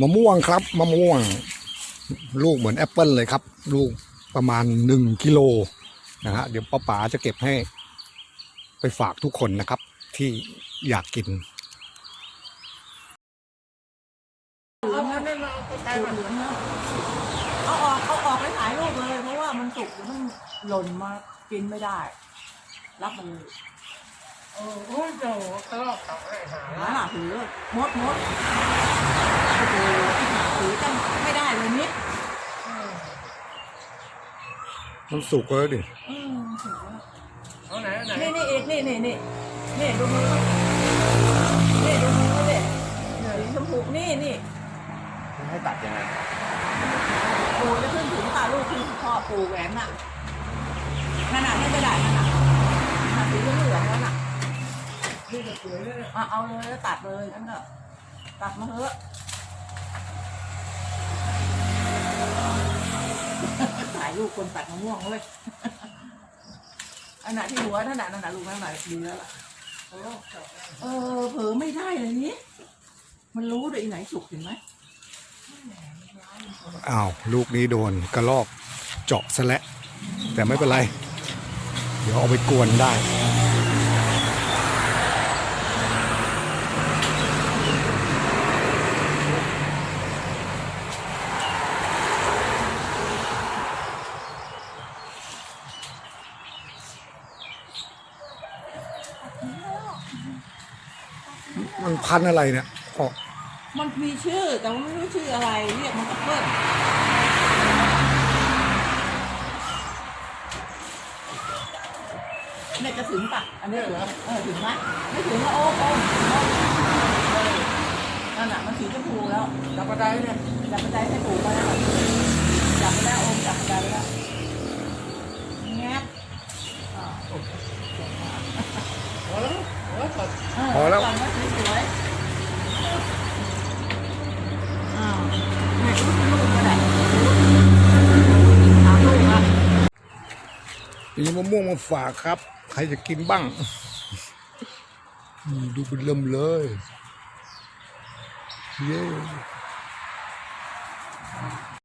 มะม่วงครับมะม่วง ลูกเหมือนแอปเปิลเลยครับ ลูกประมาณหนึ่งกิโลนะฮะเดี๋ยวป้าป๋าจะเก็บให้ ไปฝากทุกคนนะครับ ที่อยากกินเอาเหลืองนะเอาออกเอาออกไปถ่ายรูปเลย เพราะว่ามันสุกเดี๋ยวมันหล่นมากินไม่ได้ รับมันเลยโอ้โหเจ้าก็รอบเขาให้หาหาหาถือมดมด โอ้โหหาถือจังไม่ได้เลยนิดมันสุกแล้วดิอืมถือว่าเอาไหนเอาไหนนี่นี่อีกนี่นี่นี่นี่ดูมือนี่ดูมือนี่สีชมพูนี่นี่ให้ตัดยังไงปูจะขึ้นถึงตาลูกที่พ่อปูแหวนน่ะนั่นน่ะให้กระดาษนั่นน่ะน่ะสีเหลืองๆนั่นน่ะนี่จะสวยเลยอะเอาเลยแล้วตัดเลยนั่นก็ตัดมาเถอะ ลูกคนตัดมะม่วงเว้ยอันไหนที่หัวนั่นน่ะนั่นน่ะลูกนั่นไหนดีแล้วล่ะเออเผลอไม่ได้เลยนี่มันรู้ด้วยอีไหนสุกเห็นไหมอ้าวลูกนี้โดนกระลอกเจาะซะแล้วแต่ไม่เป็นไร เดี๋ยวเอาไปกวนได้ มันพันอะไรเนี่ยอ๋อมันมีชื่อแต่ว่าไม่รู้ชื่ออะไรเรียกมันกับเพื่อนเนี่ยจะถึงปะอันนี้เหรอเออถึงไหมไม่ถึงแล้วโอ้โอ้โอ้เออนั่นน่ะมันสีชมพูแล้วจับกระไดเนี่ยจับบันไดให้ถูกแล้วนะจับไปแล้วโอมจับบันไดแล้วแงบอ่า พอแล้ว พอแล้วตัดพอแล้วจับไว้สวยๆอ้าวเนี่ยลูกก็ได้สามลูกอะมีมะม่วงมาฝากครับ ใครจะกินบ้างอืมดูเป็นเริ่มเลย เย้